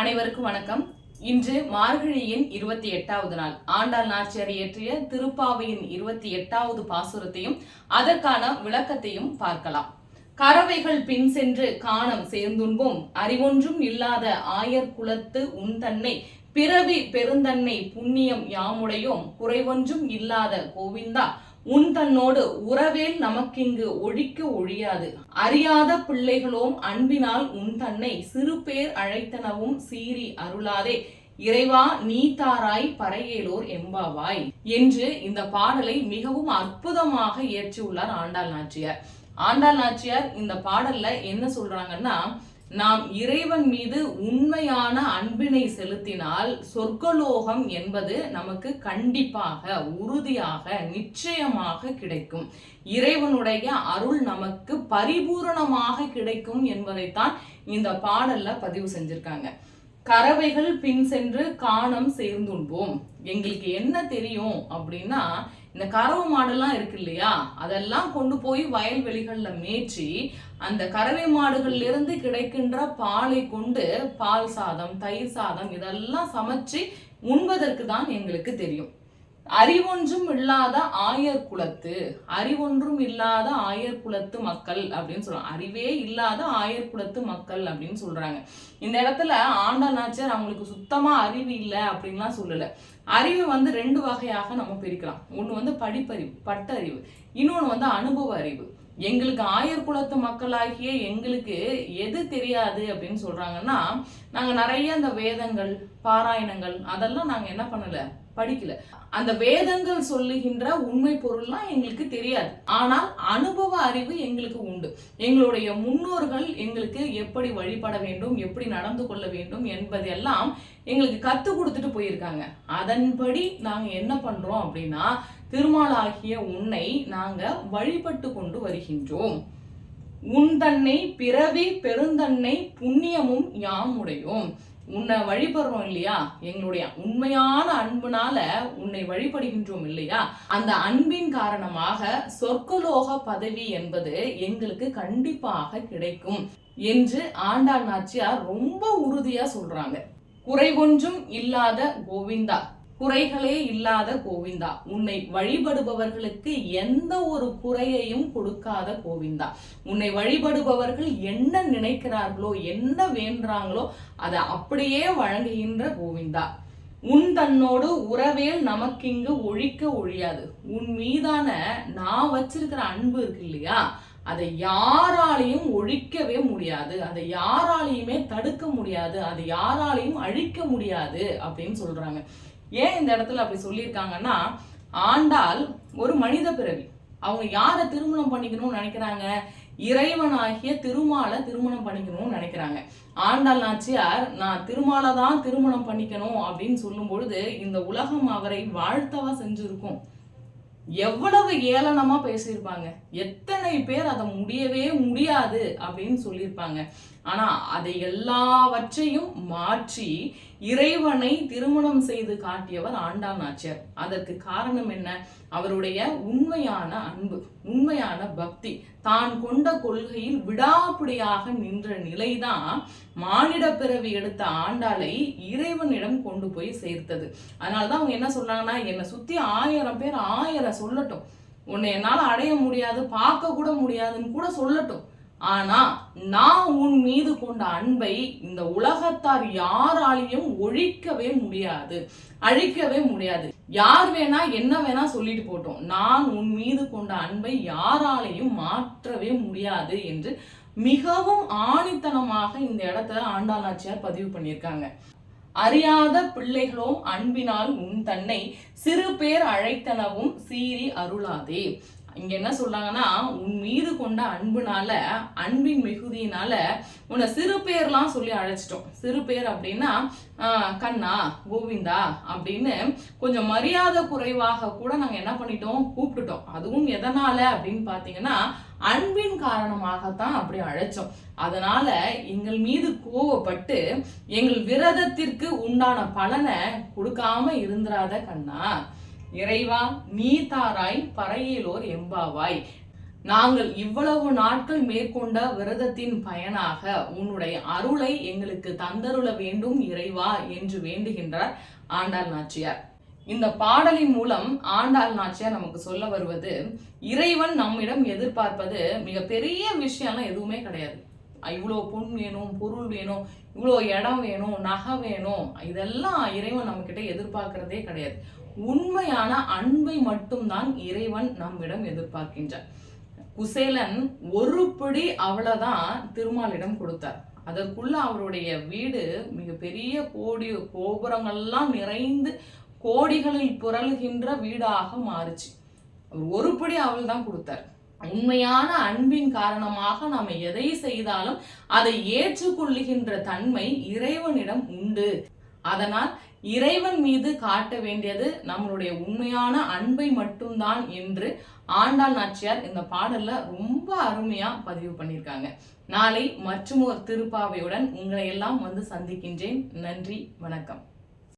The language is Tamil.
அனைவருக்கும் வணக்கம். இன்று மார்கழியின் இருபத்தி எட்டாவது நாள். ஆண்டாள் நாச்சியார் இயற்றிய திருப்பாவையின் இருபத்தி எட்டாவது பாசுரத்தையும் அதற்கான விளக்கத்தையும் பார்க்கலாம். கறவைகள் பின் சென்று காணம் சேர்ந்துண்போம். அறிவொன்றும் இல்லாத ஆயர் குலத்து உன் தன்னை பிறவி பெருந்தன்னை புண்ணியம் யாமுடையோம். குறைவொன்றும் இல்லாத கோவிந்தா உன் தன்னோடு உறவேல் நமக்கிங்கு ஒழிக்க ஒழியாது. அறியாத பிள்ளைகளோம் அன்பினால் உன் தன்னை சிறு பேர் அழைத்தனவும் சீறி அருளாதே. இறைவா நீ தாராய் பறையேலோர் எம்பாவாய் என்று இந்த பாடலை மிகவும் அற்புதமாக இயற்றியுள்ளார் ஆண்டாள் நாச்சியார். ஆண்டாள் நாச்சியார் இந்த பாடல்ல என்ன சொல்றாங்கன்னா நாம் இறைவன் மீது உண்மையான அன்பினை செலுத்தினால் சொர்க்கலோகம் என்பது நமக்கு கண்டிப்பாக உறுதியாக நிச்சயமாக கிடைக்கும். இறைவனுடைய அருள் நமக்கு பரிபூரணமாக கிடைக்கும் என்பதைத்தான் இந்த பாடல்ல பதிவு செஞ்சிருக்காங்க. கறவைகள் பின் சென்று காணம் சேர்ந்துண்போம். எங்களுக்கு என்ன தெரியும் அப்படின்னா இந்த கறவை மாடெல்லாம் இருக்கு இல்லையா அதெல்லாம் கொண்டு போய் வயல்வெளிகளில் மேய்ச்சி அந்த கறவை மாடுகள்ல இருந்து கிடைக்கின்ற பாலை கொண்டு பால் சாதம் தயிர் சாதம் இதெல்லாம் சமைச்சு உண்பதற்கு தான் எங்களுக்கு தெரியும். அறிவொன்றும் இல்லாத ஆயர் குலத்து அறிவொன்றும் இல்லாத ஆயர் குலத்து மக்கள் அப்படின்னு சொல்றாங்க. அறிவே இல்லாத ஆயர் குலத்து மக்கள் அப்படின்னு சொல்றாங்க. இந்த இடத்துல ஆண்டாள் நாச்சியார் அவங்களுக்கு சுத்தமா அறிவு இல்லை அப்படின்லாம் சொல்லல. அறிவு வந்து ரெண்டு வகையாக நம்ம பிரிக்கலாம். ஒன்று வந்து படிப்பறிவு பட்டறிவு. இன்னொன்னு வந்து அனுபவ அறிவு. எங்களுக்கு ஆயர் குலத்து மக்களாகிய எங்களுக்கு எது தெரியாது அப்படின்னு சொல்றாங்கன்னா நாங்கள் நிறைய இந்த வேதங்கள் பாராயணங்கள் அதெல்லாம் நாங்கள் என்ன பண்ணலை? படிக்கல. அந்த வேதங்கள் சொல்லுகின்ற உண்மை பொருள்லாம் எங்களுக்கு தெரியாது. ஆனால் அனுபவ அறிவு எங்களுக்கு உண்டு. எங்களுடைய முன்னோர்கள் எங்களுக்கு எப்படி வழிபட வேண்டும் எப்படி நடந்து கொள்ள வேண்டும் என்பதெல்லாம் எங்களுக்கு கத்து கொடுத்துட்டு போயிருக்காங்க. அதன்படி நாங்க என்ன பண்றோம் அப்படின்னா திருமாலாகிய உன்னை நாங்க வழிபட்டு கொண்டு வருகின்றோம். உன் தன்னை பிறவி பெருந்தன்னை புண்ணியமும் யாம் உடையோம். உன்னை வழிபடுறோம் இல்லையா? எங்களுடைய உண்மையான அன்புனால உன்னை வழிபடுகின்றோம் இல்லையா? அந்த அன்பின் காரணமாக சொர்க்கலோக பதவி என்பது எங்களுக்கு கண்டிப்பாக கிடைக்கும் என்று ஆண்டாள் நாச்சியார் ரொம்ப உறுதியா சொல்றாங்க. குறைவொன்றும் இல்லாத கோவிந்தா. குறைகளே இல்லாத கோவிந்தா. உன்னை வழிபடுபவர்களுக்கு எந்த ஒரு குறையையும் கொடுக்காத கோவிந்தா. உன்னை வழிபடுபவர்கள் என்ன நினைக்கிறார்களோ என்ன வேண்டுறாங்களோ அதை அப்படியே வழங்குகின்ற கோவிந்தா. உன் தன்னோடு உறவேல் நமக்கிங்கு ஒழிக்க ஒழியாது. உன் மீதான நான் வச்சிருக்கிற அன்பு இருக்கு இல்லையா? அதை யாராலையும் ஒழிக்கவே முடியாது. அதை யாராலையுமே தடுக்க முடியாது. அதை யாராலையும் அழிக்க முடியாது அப்படின்னு சொல்றாங்க. ஏன் இந்த இடத்துல அப்படி சொல்லியிருக்காங்கன்னா ஆண்டாள் ஒரு மனித பிறவி. அவங்க யாரை திருமணம் பண்ணிக்கணும்னு நினைக்கிறாங்க? இறைவனாகிய திருமாலை திருமணம் பண்ணிக்கணும்னு நினைக்கிறாங்க. ஆண்டாள் நாச்சியார் நான் திருமாலை தான் திருமணம் பண்ணிக்கணும் அப்படின்னு சொல்லும் பொழுது இந்த உலகம் அவரை வாழ்த்தவா செஞ்சிருக்கும். எவ்வளவு ஏளனமா பேசியிருப்பாங்க. எத்தனை பேர் அதை முடியவே முடியாது அப்படின்னு சொல்லியிருப்பாங்க. ஆனால் அதை எல்லாவற்றையும் மாற்றி இறைவனை திருமணம் செய்து காட்டியவர் ஆண்டான் நாச்சியார். அதற்கு காரணம் என்ன? அவருடைய உண்மையான அன்பு உண்மையான பக்தி தான் கொண்ட கொள்கையில் விடாப்பிடியாக நின்ற நிலைதான் மானிட பிறவி எடுத்த ஆண்டாளை இறைவனிடம் கொண்டு போய் சேர்த்தது. அதனாலதான் அவங்க என்ன சொன்னாங்கன்னா என்னை சுத்தி ஆயிரம் பேர் ஆயிரம் சொல்லட்டும். உன்னை என்னால் அடைய முடியாது பார்க்க கூட முடியாதுன்னு கூட சொல்லட்டும். ஆனா நான் உன் மீது கொண்ட அன்பை இந்த உலகத்தார் யாராலையும் ஒழிக்கவே முடியாது. அழிக்கவே முடியாது. யார் வேணா என்ன வேணா சொல்லிட்டு போட்டோம். நான் உன் மீது கொண்ட அன்பை யாராலையும் மாற்றவே முடியாது என்று மிகவும் ஆணித்தனமாக இந்த இடத்துல ஆண்டாள் நாச்சியார் பதிவு பண்ணியிருக்காங்க. அறியாத பிள்ளைகளோ அன்பினால் உன் தன்னை சிறு பேர் அழைத்தனவும் சீறி அருளாதே. இங்கே என்ன சொல்கிறாங்கன்னா உன் மீது கொண்ட அன்புனால அன்பின் மிகுதியினால உன்னை சிறு பேர்லாம் சொல்லி அழைச்சிட்டோம். சிறு பேர் அப்படின்னா கண்ணா கோவிந்தா அப்படின்னு கொஞ்சம் மரியாதை குறைவாக கூட நாங்கள் என்ன பண்ணிட்டோம் கூப்பிட்டுட்டோம். அதுவும் எதனால அப்படின்னு பார்த்தீங்கன்னா அன்பின் காரணமாகத்தான் அப்படி அழைச்சோம். அதனால எங்கள் மீது கோவப்பட்டு எங்கள் விரதத்திற்கு உண்டான பலனை கொடுக்காம இருந்துராத கண்ணா. இறைவா நீ தாராய் பறையிலோர் எம்பாவாய் நாங்கள் இவ்வளவு நாட்கள் மேற்கொண்ட விரதத்தின் பயனாக உன்னுடைய அருளை எங்களுக்கு தந்தருள வேண்டும் இறைவா என்று வேண்டுகின்றார் ஆண்டாள் நாச்சியார். இந்த பாடலின் மூலம் ஆண்டாள் நாச்சியார் நமக்கு சொல்ல வருவது இறைவன் நம்மிடம் எதிர்பார்ப்பது மிக பெரிய விஷயம்லாம் எதுவுமே கிடையாது. இவ்வளோ பொன் வேணும் பொருள் வேணும் இவ்வளோ இடம் வேணும் நகை வேணும் இதெல்லாம் இறைவன் நம்மக்கிட்ட எதிர்பார்க்கறதே கிடையாது. உண்மையான அன்பை மட்டும்தான் இறைவன் நம்மிடம் எதிர்பார்க்கின்றார். குசேலன் ஒரு பிடி அவ்வளவுதான் திருமாலிடம் கொடுத்தார். அதற்குள்ள அவருடைய வீடு மிகப்பெரிய கோடி கோபுரங்கள்லாம் நிறைந்து கோடிகளில் புரளுகின்ற வீடாக மாறுச்சு. அவர் ஒரு படி அவள் தான் கொடுத்தார். உண்மையான அன்பின் காரணமாக நாம் எதை செய்தாலும் அதை ஏற்றுக்கொள்ளுகின்ற தன்மை இறைவனிடம் உண்டு. அதனால் இறைவன் மீது காட்ட வேண்டியது நம்மளுடைய உண்மையான அன்பை மட்டும்தான் என்று ஆண்டாள் நாச்சியார் இந்த பாடல்ல ரொம்ப அருமையா பதிவு பண்ணியிருக்காங்க. நாளை மற்றும் ஒரு திருப்பாவையுடன் உங்களை எல்லாம் வந்து சந்திக்கின்றேன். நன்றி வணக்கம்.